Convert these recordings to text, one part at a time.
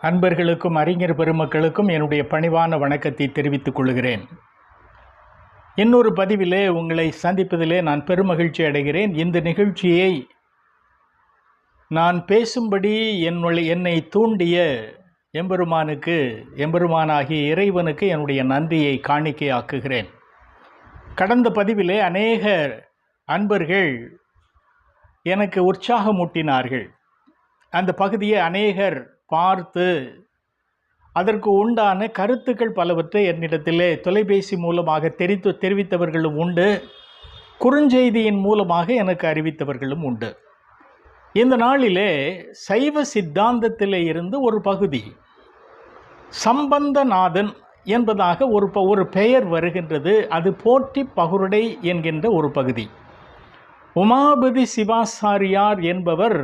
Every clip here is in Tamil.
அன்பர்களுக்கும் அறிஞர் பெருமக்களுக்கும் என்னுடைய பணிவான வணக்கத்தை தெரிவித்துக் கொள்கிறேன். இன்னொரு பதிவிலே உங்களை சந்திப்பதிலே நான் பெருமகிழ்ச்சி அடைகிறேன். இந்த நிகழ்ச்சியை நான் பேசும்படி என்னுடைய என்னை தூண்டிய எம்பெருமானுக்கு எம்பெருமானாகிய இறைவனுக்கு என்னுடைய நன்றியை காணிக்கையாக்குகிறேன். கடந்த பதிவிலே அநேக அன்பர்கள் எனக்கு உற்சாகமூட்டினார்கள். அந்த பகுதியை அநேகர் பார்த்து அதற்கு உண்டான கருத்துக்கள் பலவற்றை என்னிடத்திலே தொலைபேசி மூலமாக தெரித்து தெரிவித்தவர்களும் உண்டு. குறுஞ்செய்தியின் மூலமாக எனக்கு அறிவித்தவர்களும் உண்டு. இந்த நாளிலே சைவ சித்தாந்தத்திலே இருந்து ஒரு பகுதி. சம்பந்தநாதன் என்பதாக ஒரு ப ஒரு பெயர் வருகின்றது. அது போற்றி பகுருடை என்கின்ற ஒரு பகுதி. உமாபதி சிவாசாரியார் என்பவர்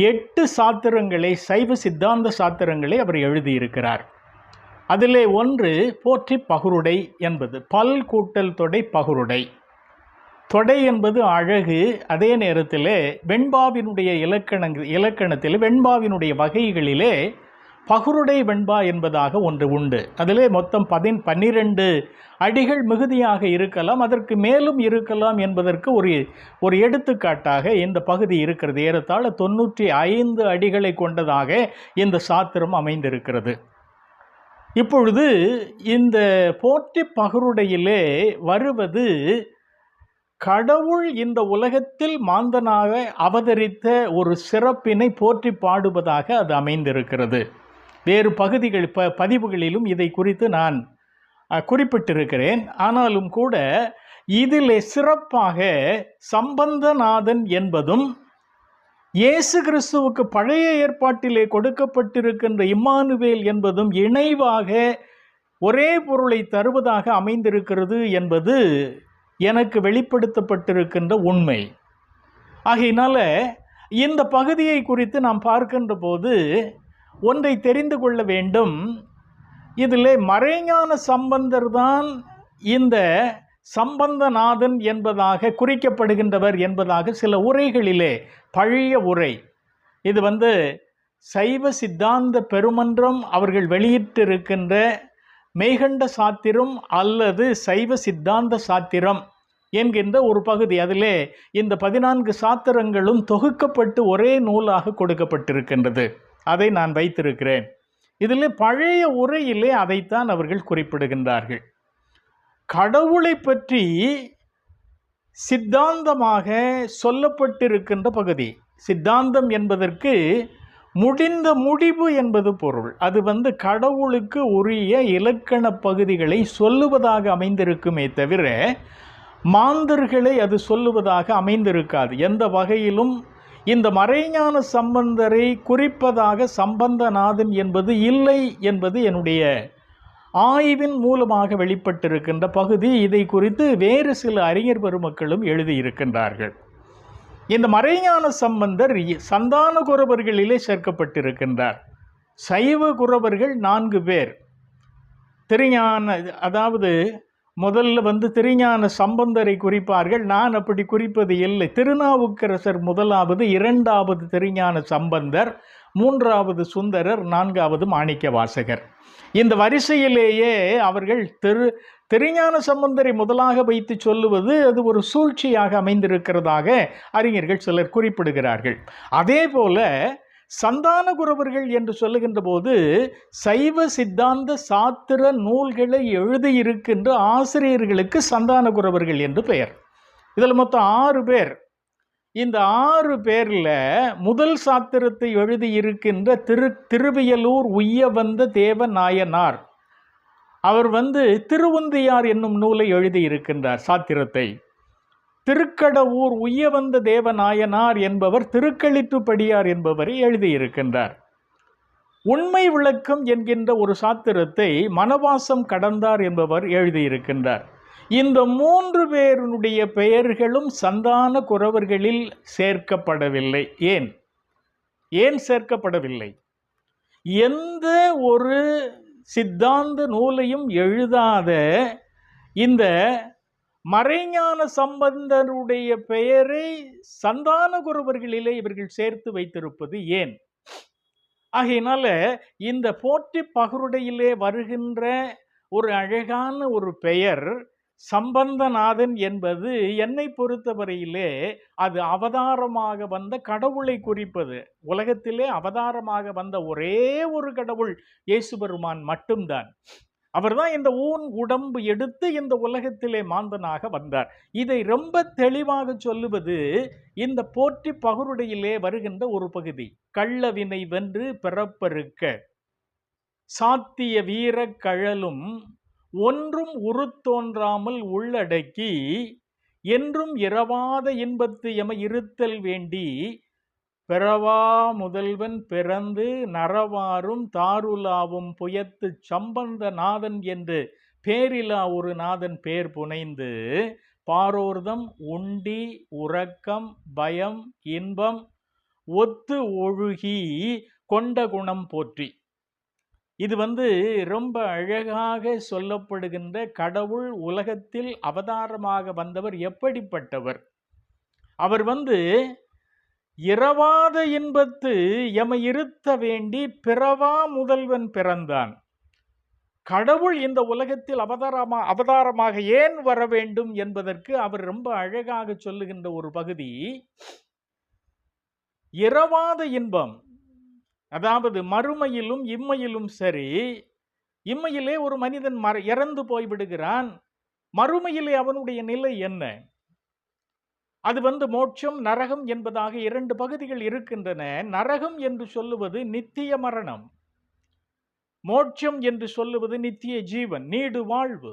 எட்டு சாத்திரங்களை சைவ சித்தாந்த சாத்திரங்களை அவர் எழுதியிருக்கிறார். அதிலே ஒன்று போற்றி பகுருடை என்பது பல் கூட்டல் தொடை பகுருடை. தொடை என்பது அழகு அதே நேரத்தில் வெண்பாவினுடைய இலக்கண இலக்கணத்தில் வெண்பாவினுடைய வகைகளிலே பகுருடை வெண்பா என்பதாக ஒன்று உண்டு. அதிலே மொத்தம் பதின் பன்னிரண்டு அடிகள் மிகுதியாக இருக்கலாம் அதற்கு மேலும் இருக்கலாம் என்பதற்கு ஒரு ஒரு எடுத்துக்காட்டாக இந்த பகுதி இருக்கிறது. ஏறத்தாழ தொண்ணூற்றி ஐந்து அடிகளை கொண்டதாக இந்த சாத்திரம் அமைந்திருக்கிறது. இப்பொழுது இந்த போற்றி பகருடையிலே வருவது கடவுள் இந்த உலகத்தில் மாந்தனாக அவதரித்த ஒரு சிறப்பினை போற்றி பாடுவதாக அது அமைந்திருக்கிறது. வேறு பகுதிகள் ப பதிவுகளிலும் இதை குறித்து நான் குறிப்பிட்டிருக்கிறேன். ஆனாலும் கூட இதில் சிறப்பாக சம்பந்தநாதன் என்பதும் இயேசு கிறிஸ்துவுக்கு பழைய ஏற்பாட்டிலே கொடுக்கப்பட்டிருக்கின்ற இம்மானுவேல் என்பதும் இணைவாக ஒரே பொருளை தருவதாக அமைந்திருக்கிறது என்பது எனக்கு வெளிப்படுத்தப்பட்டிருக்கின்ற உண்மை. ஆகையினால இந்த பகுதியை குறித்து நாம் பார்க்கின்ற போது ஒன்றை தெரிந்து கொள்ள வேண்டும். இதில் மறைஞான சம்பந்தர் தான் இந்த சம்பந்தநாதன் என்பதாக குறிக்கப்படுகின்றவர் என்பதாக சில உரைகளிலே பழைய உரை. இது வந்து சைவ சித்தாந்த பெருமன்றம் அவர்கள் வெளியிட்டிருக்கின்ற மெய்கண்ட சாத்திரம் அல்லது சைவ சித்தாந்த சாத்திரம் என்கின்ற ஒரு பகுதி. அதிலே இந்த பதினான்கு சாத்திரங்களும் தொகுக்கப்பட்டு ஒரே நூலாக கொடுக்கப்பட்டிருக்கின்றது. அதை நான் வைத்திருக்கிறேன். இதில் பழைய உரையிலே அதைத்தான் அவர்கள் குறிப்பிடுகின்றார்கள். கடவுளை பற்றி சித்தாந்தமாக சொல்லப்பட்டிருக்கின்ற பகுதி. சித்தாந்தம் என்பதற்கு முடிந்த முடிவு என்பது பொருள். அது வந்து கடவுளுக்கு உரிய இலக்கண பகுதிகளை சொல்லுவதாக அமைந்திருக்குமே தவிர மாந்தர்களை அது சொல்லுவதாக அமைந்திருக்காது. எந்த வகையிலும் இந்த மறைஞான சம்பந்தரை குறிப்பதாக சம்பந்தநாதன் என்பது இல்லை என்பது என்னுடைய ஆய்வின் மூலமாக வெளிப்பட்டிருக்கின்ற பகுதி. இதை குறித்து வேறு சில அறிஞர் பெருமக்களும் எழுதியிருக்கின்றார்கள். இந்த மறைஞான சம்பந்தர் சந்தான குரவர்களிலே சேர்க்கப்பட்டிருக்கின்றார். சைவ குரவர்கள் நான்கு பேர். திருஞான அதாவது முதல்ல வந்து திருஞான சம்பந்தரை குறிப்பார்கள். நான் அப்படி குறிப்பது இல்லை. திருநாவுக்கரசர் முதலாவது இரண்டாவது திருஞான சம்பந்தர் மூன்றாவது சுந்தரர் நான்காவது மாணிக்க வாசகர் இந்த வரிசையிலேயே அவர்கள் திரு திருஞான சம்பந்தரை முதலாக வைத்து சொல்லுவது அது ஒரு சூழ்ச்சியாக அமைந்திருக்கிறதாக அறிஞர்கள் சிலர் குறிப்பிடுகிறார்கள். அதே போல சந்தான குரவர்கள் என்று சொல்லுகின்ற போது சைவ சித்தாந்த சாத்திர நூல்களை எழுதியிருக்கின்ற ஆசிரியர்களுக்கு சந்தான குரவர்கள் என்று பெயர். இதில் மொத்தம் ஆறு பேர். இந்த ஆறு பேரில் முதல் சாத்திரத்தை எழுதியிருக்கின்ற திரு திருவியலூர் உய்ய வந்த தேவ நாயனார் அவர் வந்து திருவுந்தியார் என்னும் நூலை எழுதியிருக்கின்றார் சாத்திரத்தை. திருக்கடவூர் உய்யவந்த தேவநாயனார் என்பவர் திருக்களித்துப்படியார் என்பவரை எழுதியிருக்கின்றார். உண்மை விளக்கம் என்கின்ற ஒரு சாத்திரத்தை மனவாசம் கடந்தார் என்பவர் எழுதியிருக்கின்றார். இந்த மூன்று பேருடைய பெயர்களும் சந்தான குறவர்களில் சேர்க்கப்படவில்லை. ஏன்? ஏன் சேர்க்கப்படவில்லை? எந்த ஒரு சித்தாந்த நூலையும் எழுதாத இந்த மறைஞான சம்பந்தருடைய பெயரை சந்தான குருவர்களிலே இவர்கள் சேர்த்து வைத்திருப்பது ஏன்? ஆகையினால இந்த போட்டி பகருடையிலே வருகின்ற ஒரு அழகான ஒரு பெயர் சம்பந்தநாதன் என்பது என்னை பொறுத்தவரையிலே அது அவதாரமாக வந்த கடவுளை குறிப்பது. உலகத்திலே அவதாரமாக வந்த ஒரே ஒரு கடவுள் இயேசு பெருமான் மட்டும்தான். அவர்தான் இந்த ஊன் உடம்பு எடுத்து இந்த உலகத்திலே மாந்தனாக வந்தார். இதை ரொம்ப தெளிவாக சொல்லுவது இந்த போற்றி பகருடையிலே வருகின்ற ஒரு பகுதி. கள்ளவினை வென்று பிறப்பறுக்க. சாத்திய வீரக் கழலும் ஒன்றும் உருத்தோன்றாமல் உள்ளடக்கி என்றும் இரவாத இன்பத்து எம இருத்தல் வேண்டி பிறவா முதல்வன் பிறந்து நரவாரும் தாருலாவும் புயத்து சம்பந்த நாதன் என்று பேரிலா ஒரு நாதன் பேர் புனைந்து பாரோர்தம் உண்டி உறக்கம் பயம் இன்பம் ஒத்து ஒழுகி கொண்ட குணம் போற்றி. இது வந்து ரொம்ப அழகாக சொல்லப்படுகின்ற கடவுள் உலகத்தில் அவதாரமாக வந்தவர் எப்படிப்பட்டவர்? அவர் வந்து இரவாத இன்பத்து எமை இருத்த வேண்டி பிறவா முதல்வன் பிறந்தான். கடவுள் இந்த உலகத்தில் அவதாரமா அவதாரமாக ஏன் வர வேண்டும் என்பதற்கு அவர் ரொம்ப அழகாக சொல்லுகின்ற ஒரு பகுதி. இரவாத இன்பம் அதாவது மறுமையிலும் இம்மையிலும் சரி இம்மையிலே ஒரு மனிதன் மற இறந்து போய்விடுகிறான். மறுமையிலே அவனுடைய நிலை என்ன? அது வந்து மோட்சம் நரகம் என்பதாக இரண்டு பகுதிகள் இருக்கின்றன. நரகம் என்று சொல்லுவது நித்திய மரணம். மோட்சம் என்று சொல்லுவது நித்திய ஜீவன் நீடு வாழ்வு.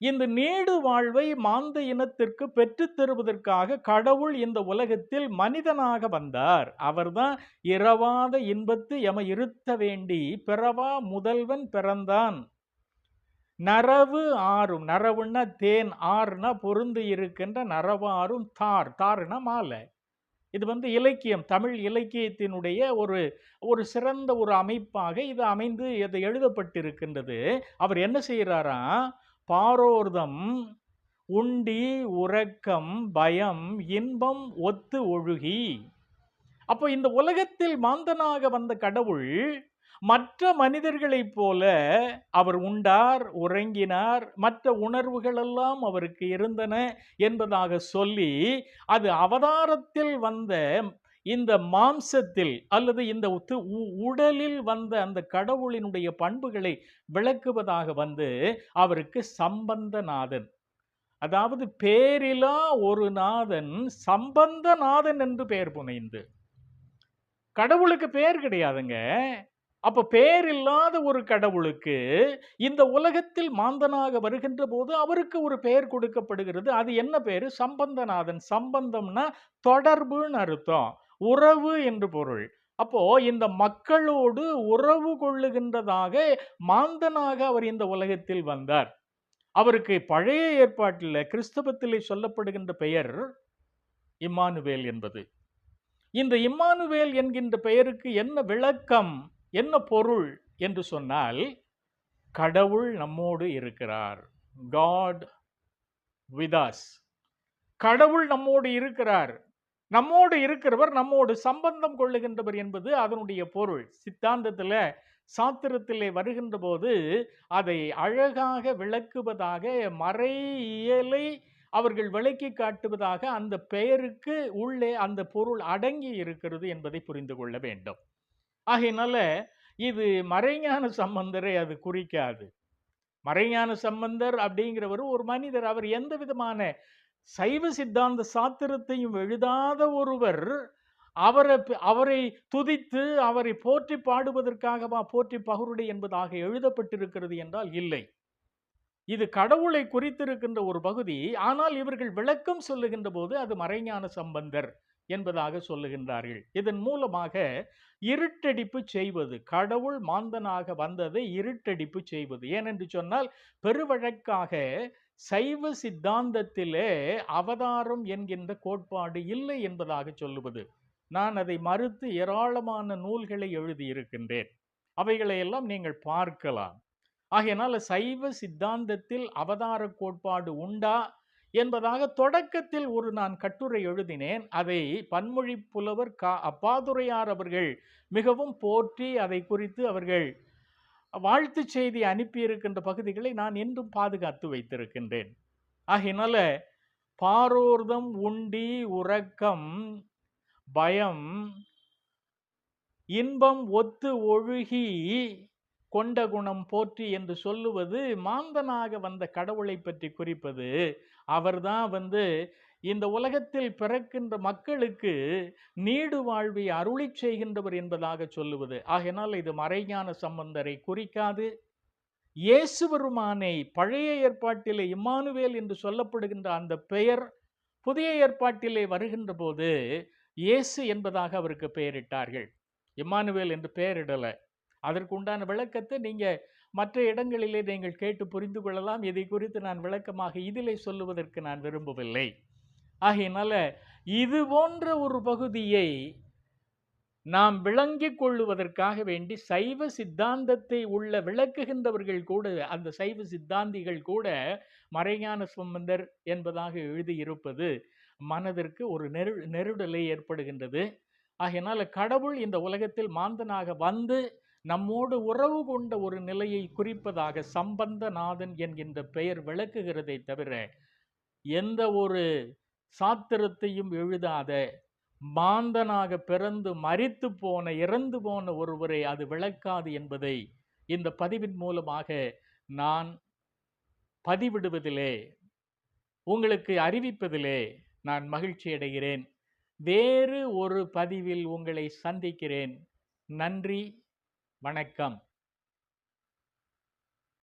இந்த நீடு வாழ்வை மாந்த இனத்திற்கு பெற்றுத் தருவதற்காக கடவுள் இந்த உலகத்தில் மனிதனாக வந்தார். அவர்தான் இரவாத இன்பத்து எம இருத்த வேண்டி பிறவா முதல்வன் பிறந்தான். நரவு ஆறும். நரவுன்னா தேன் ஆறுனா பொருந்து இருக்கின்ற நரவாறும் தார். தாருனா மாலை. இது வந்து இலக்கியம். தமிழ் இலக்கியத்தினுடைய ஒரு ஒரு சிறந்த ஒரு அமைப்பாக இது அமைந்து இது எழுதப்பட்டிருக்கின்றது. அவர் என்ன செய்கிறாரா பாரோர்தம் உண்டி உறக்கம் பயம் இன்பம் ஒத்து ஒழுகி. அப்போ இந்த உலகத்தில் மாந்தனாக வந்த கடவுள் மற்ற மனிதர்களைப் போல அவர் உண்டார் உறங்கினார் மற்ற உணர்வுகளெல்லாம் அவருக்கு இருந்தன என்பதாக சொல்லி அது அவதாரத்தில் வந்த இந்த மாம்சத்தில் அல்லது இந்த உ- உடலில் வந்த அந்த கடவுளினுடைய பண்புகளை விளக்குவதாக வந்து அவருக்கு சம்பந்தநாதன். அதாவது பேரிலா ஒரு நாதன் சம்பந்தநாதன் என்று பெயர் புனைந்து. கடவுளுக்கு பெயர் கிடையாதுங்க. அப்போ பேர் இல்லாத ஒரு கடவுளுக்கு இந்த உலகத்தில் மாந்தனாக வருகின்ற போது அவருக்கு ஒரு பெயர் கொடுக்கப்படுகிறது. அது என்ன பேர்? சம்பந்தநாதன். சம்பந்தம்னா தொடர்புன்னு அர்த்தம். உறவு என்று பொருள். அப்போ இந்த மக்களோடு உறவு கொள்ளுகின்றதாக மாந்தனாக அவர் இந்த உலகத்தில் வந்தார். அவருக்கு பழைய ஏற்பாட்டில் கிறிஸ்தவத்திலே சொல்லப்படுகின்ற பெயர் இம்மானுவேல் என்பது. இந்த இம்மானுவேல் என்கின்ற பெயருக்கு என்ன விளக்கம்? என்ன பொருள் என்று சொன்னால் கடவுள் நம்மோடு இருக்கிறார். காட் விதாஸ் கடவுள் நம்மோடு இருக்கிறார். நம்மோடு இருக்கிறவர் நம்மோடு சம்பந்தம் கொள்ளுகின்றவர் என்பது அதனுடைய பொருள். சித்தாந்தத்தில் சாத்திரத்திலே வருகின்ற போது அதை அழகாக விளக்குவதாக மறையியலை அவர்கள் விளக்கி காட்டுவதாக அந்த பெயருக்கு உள்ளே அந்த பொருள் அடங்கி இருக்கிறது என்பதை புரிந்து கொள்ள வேண்டும். ஆகையினால இது மறைஞான சம்பந்தரை அது குறிக்காது. மறைஞான சம்பந்தர் அப்படிங்கிறவர் ஒரு மனிதர். அவர் எந்த விதமான சைவ சித்தாந்த சாத்திரத்தையும் எழுதாத ஒருவர் அவரை அவரை துதித்து அவரை போற்றி பாடுவதற்காகவா போற்றி பகருடை என்பதாக எழுதப்பட்டிருக்கிறது என்றால் இல்லை. இது கடவுளை குறித்திருக்கின்ற ஒரு பகுதி. ஆனால் இவர்கள் விளக்கம் சொல்லுகின்ற போது அது மறைஞான சம்பந்தர். என்பதாக சொல்லுகின்றார்கள். இதன் மூலமாக இருட்டடிப்பு செய்வது கடவுள் மாந்தனாக வந்ததை இருட்டடிப்பு செய்வது. ஏனென்று சொன்னால் பெருவழக்காக சைவ சித்தாந்தத்திலே அவதாரம் என்கின்ற கோட்பாடு இல்லை என்பதாக சொல்லுவது. நான் அதை மறுத்து ஏராளமான நூல்களை எழுதியிருக்கின்றேன். அவைகளையெல்லாம் நீங்கள் பார்க்கலாம். ஆகையினால சைவ சித்தாந்தத்தில் அவதார கோட்பாடு உண்டா? என்பதாக தொடக்கத்தில் ஒரு நான் கட்டுரை எழுதினேன். அதை பன்மொழி புலவர் கா. அப்பாதுரையார் அவர்கள் மிகவும் போற்றி அதை குறித்து அவர்கள் வாழ்த்து செய்தி அனுப்பியிருக்கின்ற பகுதிகளை நான் என்றும் பாதுகாத்து வைத்திருக்கின்றேன். ஆகையினால பாரோர்தம் உண்டி உறக்கம் பயம் இன்பம் ஒத்து ஒழுகி கொண்ட குணம் போற்றி என்று சொல்லுவது மாந்தனாக வந்த கடவுளை பற்றி குறிப்பது. அவர்தான் வந்து இந்த உலகத்தில் பிறக்கின்ற மக்களுக்கு நீடு வாழ்வை அருளிச் செய்கின்றவர் என்பதாக சொல்லுவது. ஆகையினால் இது மறைஞான சம்பந்தரை குறிக்காது. இயேசு பெருமானை பழைய ஏற்பாட்டிலே இம்மானுவேல் என்று சொல்லப்படுகின்ற அந்த பெயர் புதிய ஏற்பாட்டிலே வருகின்ற போது இயேசு என்பதாக அவருக்கு பெயரிட்டார்கள். இம்மானுவேல் என்று பெயரிடலை. அதற்கு உண்டான விளக்கத்தை நீங்கள் மற்ற இடங்களிலே நீங்கள் கேட்டு புரிந்து கொள்ளலாம். இதை குறித்து நான் விளக்கமாக இதிலே சொல்லுவதற்கு நான் விரும்பவில்லை. ஆகையினால இது போன்ற ஒரு பகுதியை நாம் விளங்கிக் கொள்ளுவதற்காக வேண்டி சைவ சித்தாந்தத்தை உள்ள விளக்குகின்றவர்கள் கூட அந்த சைவ சித்தாந்திகள் கூட மறைஞான சம்பந்தர் என்பதாக எழுதியிருப்பது மனதிற்கு ஒரு நெரு நெருடலை ஏற்படுகின்றது. ஆகையினால கடவுள் இந்த உலகத்தில் மாந்தனாக வந்து நம்மோடு உறவு கொண்ட ஒரு நிலையை குறிப்பதாக சம்பந்தநாதன் என்கின்ற பெயர் விளக்குகிறதை தவிர எந்த ஒரு சாத்திரத்தையும் எழுதாத மாந்தனாக பிறந்து மறித்து போன இறந்து போன ஒருவரை அது விளக்காது என்பதை இந்த பதிவின் மூலமாக நான் பதிவிடுவதிலே உங்களுக்கு அறிவிப்பதிலே நான் மகிழ்ச்சி அடைகிறேன். வேறு ஒரு பதிவில் உங்களை சந்திக்கிறேன். நன்றி. வணக்கம்